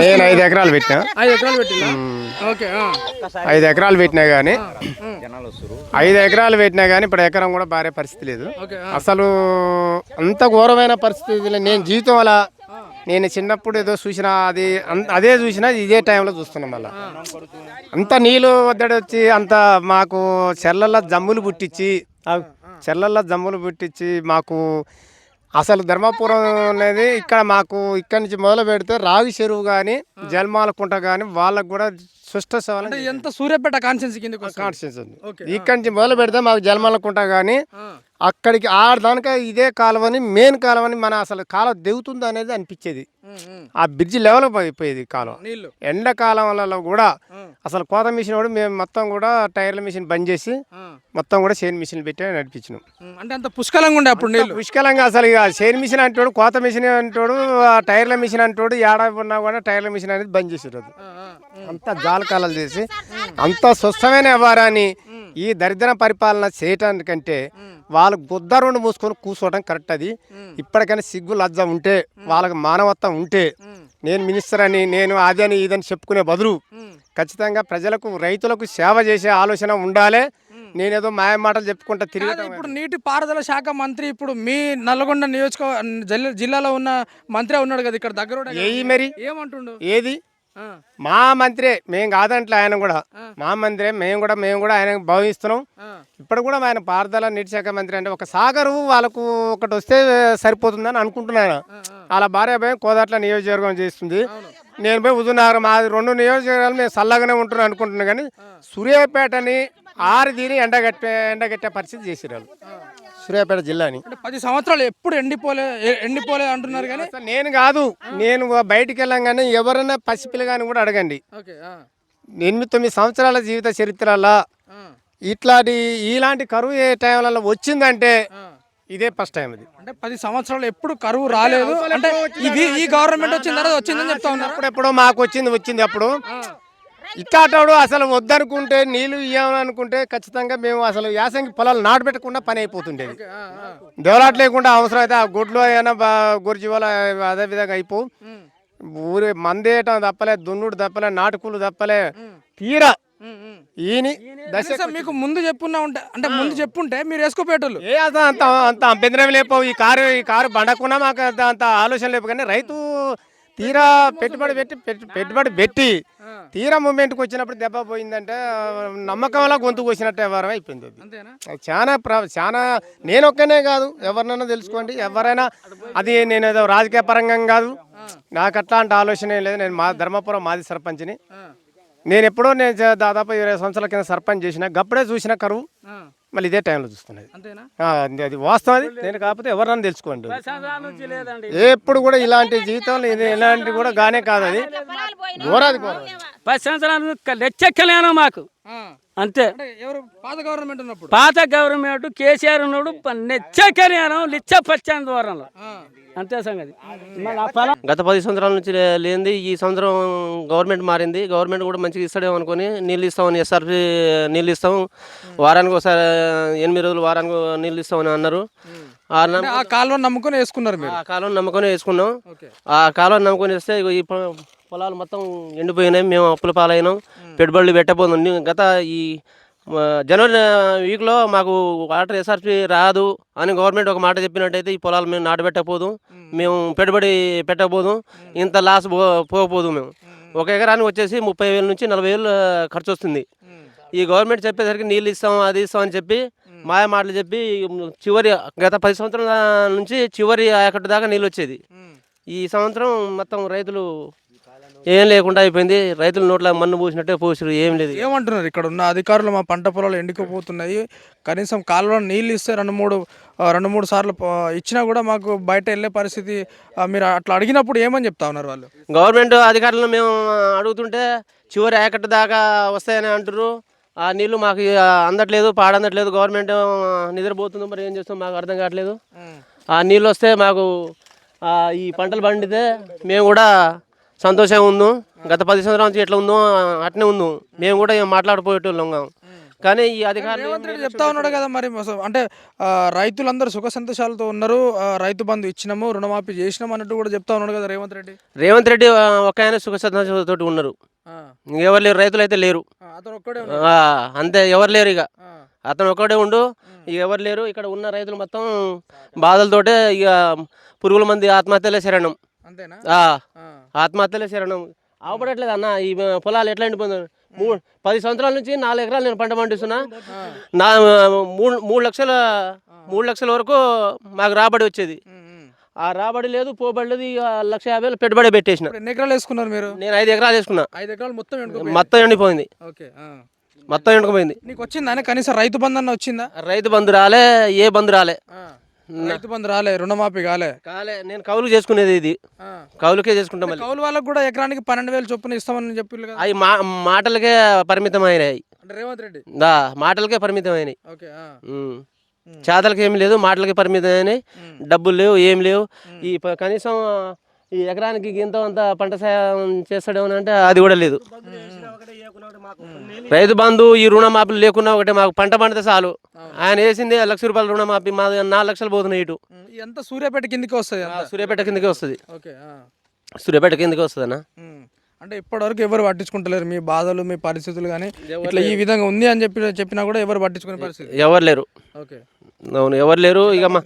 నేను ఐదు ఎకరాలు పెట్టినా. ఐదు ఎకరాలు ఓకే ఆ. ఐదు ఎకరాలు పెట్టినా కానీ. ఐదు ఎకరాలు పెట్టినా కానీ ఇప్పుడు ఎకరం కూడా భారీ పరిస్థితి లేదు. అసలు అంత ఘోరమైన పరిస్థితి నేను జీవితం అలా నేను చిన్నప్పుడు ఏదో చూసినా అది అదే చూసినా ఇదే టైంలో చూస్తున్నాం మళ్ళీ. అంత నీళ్ళు వద్దడి వచ్చి అంత మాకు చెర్లల్లో జమ్ములు పుట్టించి చెర్లల్లో జమ్ములు పుట్టించి మాకు అసలు ధర్మపురం అనేది ఇక్కడ మాకు ఇక్కడి నుంచి మొదలు పెడితే రావి చెరువు కానీ జల్మాల కుంట కానీ వాళ్ళకు కూడా సుష్ట సవాలు ఎంత సూర్యాపేట ఉంది. ఓకే ఇక్కడి నుంచి మొదలు పెడితే మాకు జలమల కుంట కానీ. అక్కడికి ఆడదానిక ఇదే కాలువని మెయిన్ కాలువని మన అసలు కాలువ దిగుతుంది అనేది అనిపించేది. ఆ బ్రిడ్జ్ లెవెల్ అయిపోయేది కాలువ ఎండాకాలంలో కూడా. అసలు కోత మిషన్ కూడా మేము మొత్తం కూడా టైర్ల మిషన్ బంద్ చేసి. మొత్తం కూడా షేర్ మిషన్ పెట్టి నడిపించినాం అంటే అంత పుష్కలంగా ఉండే అప్పుడు నీళ్ళు పుష్కలంగా అసలు ఇక షేర్ మిషన్ అంటాడు కోత మిషన్ అంటాడు ఆ టైర్ల మిషన్ అంటాడు ఏడాది ఉన్నా కూడా టైర్ల మిషన్ అనేది బంద్ ఉమ్. అంత జాలకాలాలు చేసి అంత స్వస్థమైన వ్యవహారాన్ని ఈ దరిద్ర పరిపాలన చేయటానికంటే వాళ్ళు గుద్ద రెండు మూసుకొని కూర్చోవడం కరెక్ట్ అది. ఇప్పటికైనా సిగ్గు లజ్జ ఉంటే వాళ్ళకి మానవత్వం ఉంటే నేను మినిస్టర్ అని నేను అదని ఇదని చెప్పుకునే బదులు. ఖచ్చితంగా ప్రజలకు రైతులకు సేవ చేసే ఆలోచన ఉండాలి. నేనేదో మాయ మాటలు చెప్పుకుంటా తిరిగి ఇప్పుడు నీటి పారుదల శాఖ మంత్రి ఇప్పుడు మీ నల్లగొండ నియోజక జిల్లా- జిల్లాలో ఉన్న మంత్రి ఉన్నాడు కదా ఇక్కడ దగ్గర మరి? ఏమంటుండు? ఏది? మా మంత్రే మేము కాదంట్లే ఆయన కూడా. మా మంత్రే మేము కూడా మేము కూడా ఆయన భావిస్తున్నాం. ఇప్పుడు కూడా ఆయన పారుదల నీటి శాఖ మంత్రి అంటే ఒక సాగరు వాళ్ళకు ఒకటి వస్తే సరిపోతుందని అనుకుంటున్నాను. అలా భార్య భయం కోదాట్ల నియోజకవర్గం చేస్తుంది. నేను పోయి హుజూర్నగర్ మాది రెండు నియోజకవర్గాలు మేము చల్లగానే ఉంటున్నాం అనుకుంటున్నాను కానీ సూర్యాపేటని ఆరు తీరి ఎండగట్టే ఎండగట్టే పరిస్థితి చేసిరు వాళ్ళు. సూర్యాపేట జిల్లాని. అంటే పది సంవత్సరాలు ఎప్పుడు ఎండిపోలే ఎ- ఎండిపోలే అంటున్నారు కానీ? అసలు నేను కాదు నేను బయటికి వెళ్ళంగానే ఎవరైనా పసిపిల్లగాని కూడా అడగండి. ఓకే ఆ, ఎనిమిది తొమ్మిది సంవత్సరాల జీవిత చరిత్రలో ఆ, ఇట్లాంటి ఇలాంటి కరువు ఏ టైంలలో వచ్చిందంటే ఆ. ఇదే ఫస్ట్ టైం ఇది. అంటే పది సంవత్సరాలు ఎప్పుడు కరువు రాలేదు? అంటే ఇది ఈ గవర్నమెంట్ వచ్చిన తర్వాత వచ్చిందని చెప్తా ఉన్నారు? అప్పుడెప్పుడో మాకు వచ్చింది వచ్చింది అప్పుడు. ఇట్లాంటోడు అసలు వద్దనుకుంటే నీళ్ళు ఇవ్వమని అనుకుంటే ఖచ్చితంగా మేము అసలు యాసంగి పొలాలు నాటు పెట్టకుండా పని అయిపోతుండేది. డెవలప్ లేకుండా అవసరం అయితే ఆ గుడ్లు అయినా గురిజీవాల అదే విధంగా అయిపో. ఊరి మందేయటం తప్పలే దున్నుడు తప్పలే నాటుకులు తప్పలే తీరా. ఈని దశ మీకు ముందు చెప్పున్నా ఉంటే అంటే ముందు చెప్పుంటే మీరు వేసుకోపోయేటోళ్ళు. ఏ అంత అంత అభ్యంతరం లేపవు. ఈ కారు ఈ కారు బండకున్నా మాకు అంత అంత ఆలోచన లేపు కానీ రైతు తీరా పెట్టుబడి పెట్టి పెట్టు- పెట్టుబడి పెట్టి తీరా మూమెంట్కి వచ్చినప్పుడు దెబ్బ పోయిందంటే నమ్మకంలా గొంతు కోసినట్టు వ్యవహారం అయిపోయింది అది. చాలా ప్ర చాలా నేను ఒక్కనే కాదు ఎవరినైనా తెలుసుకోండి ఎవరైనా అది నేను ఏదో రాజకీయ పరంగా కాదు. నాకు అట్లాంటి ఆలోచన ఏం లేదు. నేను మా ధర్మపురం మాది సర్పంచ్ని. నేను ఎప్పుడో నేను దాదాపు ఇరవై సంవత్సరాల కింద సర్పంచ్ చేసిన గప్పుడే చూసిన కరువు మళ్ళీ ఇదే టైంలో చూస్తున్నది. అంతేనా? ఆ, అది- అది వాస్తవం అది. నేను కాకపోతే ఎవరన్నా తెలుసుకోండి. ఎప్పుడు కూడా ఇలాంటి జీవితంలో ఇది ఇలాంటి కూడా గానే కాదు అది. ఘోరాది ఘోరం పది సంవత్సరాలు లెచ్చెక్కలేను మాకు అంతే. అంటే ఎవరు పాత గవర్నమెంట్ ఉన్నప్పుడు? పాత గవర్నమెంట్ కేసీఆర్ ఉన్నాడు నెచ్చెక్కలేను లిచ్చ పచ్చాను దూరంలో అంతే సంగతి. గత పది సంవత్సరాల నుంచి లేనిది ఈ సంవత్సరం గవర్నమెంట్ మారింది. గవర్నమెంట్ కూడా మంచిగా ఇస్తాడేమో అనుకొని నీళ్ళు ఇస్తామని ఎస్ఆర్పి నీళ్ళు ఇస్తాం. వారానికి ఒకసారి ఎనిమిది రోజులు వారానికి నీళ్ళు ఇస్తామని అన్నారు. ఆ కాలువను నమ్ముకొని వేసుకున్నారు మీరు? ఆ కాలం నమ్ముకొని వేసుకున్నాం. ఓకే. ఆ కాలం నమ్ముకొని వేస్తే ఈ పొలాలు మొత్తం ఎండిపోయినాయి. మేము అప్పుల పాలైనాం. పెట్టుబడులు పెట్టబోతున్నాం నీ- గత ఈ జనవరి వీక్లో మాకు వాటర్ ఎస్ఆర్పి రాదు అని గవర్నమెంట్ ఒక మాట చెప్పినట్టయితే ఈ పొలాలు మేము నాటబెట్టకపోదు మేము. పెట్టుబడి పెట్టకపోదు ఇంత లాస్ పో పోకపోదు మేము. ఒక ఎకరానికి వచ్చేసి ముప్పై వేల నుంచి నలభై వేలు ఖర్చు వస్తుంది. ఈ గవర్నమెంట్ చెప్పేసరికి నీళ్ళు ఇస్తాం అది ఇస్తాం అని చెప్పి మాయ మాటలు చెప్పి చివరి గత పది సంవత్సరాల నుంచి చివరి ఆయకట్టు దాకా నీళ్ళు వచ్చేది. ఈ సంవత్సరం మొత్తం రైతులు ఏం లేకుండా అయిపోయింది. రైతుల నోట్ల మన్ను పూసినట్టే పోసిరు ఏం లేదు ఏమంటున్నారు? ఇక్కడ ఉన్న అధికారులు మా పంట పొలాలు ఎండిపోతున్నాయి. కనీసం కాలువలో నీళ్ళు ఇస్తే రెండు మూడు రెండు మూడు సార్లు ఇచ్చినా కూడా మాకు బయట వెళ్ళే పరిస్థితి మీరు అట్లా అడిగినప్పుడు ఏమని చెప్తా ఉన్నారు వాళ్ళు? గవర్నమెంట్ అధికారులను మేము అడుగుతుంటే చివరి ఆయకట్టు దాకా వస్తాయని అంటారు ఆ నీళ్ళు మాకు అందట్లేదు పాడందట్లేదు గవర్నమెంట్ నిద్రపోతుంది. మరి ఏం చేస్తాం? మాకు అర్థం కావట్లేదు. ఆ నీళ్ళు వస్తే మాకు ఈ పంటలు పండితే మేము కూడా సంతోషంగా ఉందాం. గత పది సంవత్సరాల నుంచి ఎట్లా ఉందో? అట్నే ఉందాం. మేము కూడా మాట్లాడిపోయేటోళ్ళం. కానీ ఈ అధికారులు చెప్తా ఉన్నాడు కదా మరి అంటే రైతులందరూ సుఖ సంతోషాలతో ఉన్నారు. రైతు బంధు ఇచ్చినాము రుణమాఫీ చేసినాము అన్నట్టు కూడా చెప్తా ఉన్నాడు కదా రేవంత్ రెడ్డి. రేవంత్ రెడ్డి ఒక ఆయన సుఖ తోటి ఉన్నారు. ఎవరు లేరు రైతులు అయితే లేరు. అంతే ఎవరు లేరు ఇక అతను ఒక్కడే ఉండు ఎవరు లేరు ఇక్కడ ఉన్న రైతులు మొత్తం బాధలతోటే ఇక పురుగుల మంది ఆత్మహత్యలే శరణం. అంతేనా? ఆత్మహత్యలే శరణం. అవపడట్లేదు అన్న ఈ పొలాలు ఎట్లా ఎండిపోయింది మూడు పది సంవత్సరాల నుంచి నాలుగు ఎకరాలు నేను పంట పండిస్తున్నా. నా మూడు మూడు లక్షల మూడు లక్షల వరకు మాకు రాబడి వచ్చేది. ఆ రాబడి లేదు పోబడి లేదు లక్ష యాభై వేలు పెట్టుబడి పెట్టేసిన. ఎన్ని ఎకరాలు వేసుకున్నారు మీరు? నేను ఐదు ఎకరాలు వేసుకున్నా. ఐదు ఎకరాలు మొత్తం. మొత్తం ఎండిపోయింది. ఓకే. మొత్తం ఎండుకుపోయింది నీకు వచ్చిందా? అని కనీసం రైతు బంధు అన్న వచ్చిందా? రైతు బంధు రాలే ఏ బంధు రాలే. రైతు బంధు రాలే రుణమాఫీ కాలే. కాలే నేను కౌలు చేసుకునేది ఇది. కౌలుకే చేసుకుంటాం మళ్ళీ. కౌలు వాళ్ళకు కూడా ఎకరానికి పన్నెండు వేలు చొప్పున ఇస్తామని కదా. అవి మా మాటలకే పరిమితం అయినాయి అంటే రేవంత్ రెడ్డి? దా మాటలకే పరిమితం అయినాయి ఓకే. చేతలకి ఏం లేదు మాటలకి పరిమితం అయినాయి డబ్బులు లేవు ఏం లేవు. ఈ కనీసం ఈ ఎకరానికి ఇంత అంత పంట సాయం చేస్తాడేమో అంటే అది కూడా లేదు. రైతు బంధు ఈ రుణమాఫీలు లేకున్నా ఒకటే మాకు పంట పండితే చాలు. ఆయన వేసింది లక్ష రూపాయల రుణమాఫీ మా నాలుగు లక్షలు పోతున్నాయి ఇటు. ఇదంతా సూర్యాపేట కిందికి వస్తుంది సూర్యాపేట కిందకే వస్తుంది. సూర్యాపేట కిందకే వస్తుంది అన్న. అంటే ఇప్పటివరకు ఎవరు పట్టించుకుంటలేరు మీ బాధలు మీ పరిస్థితులు కానీ ఇట్లా ఈ విధంగా ఉంది అని చెప్పి చెప్పినా కూడా ఎవరు పట్టించుకునే పరిస్థితి? ఎవరు లేరు. ఓకే. అవును ఎవరు లేరు. ఇక మా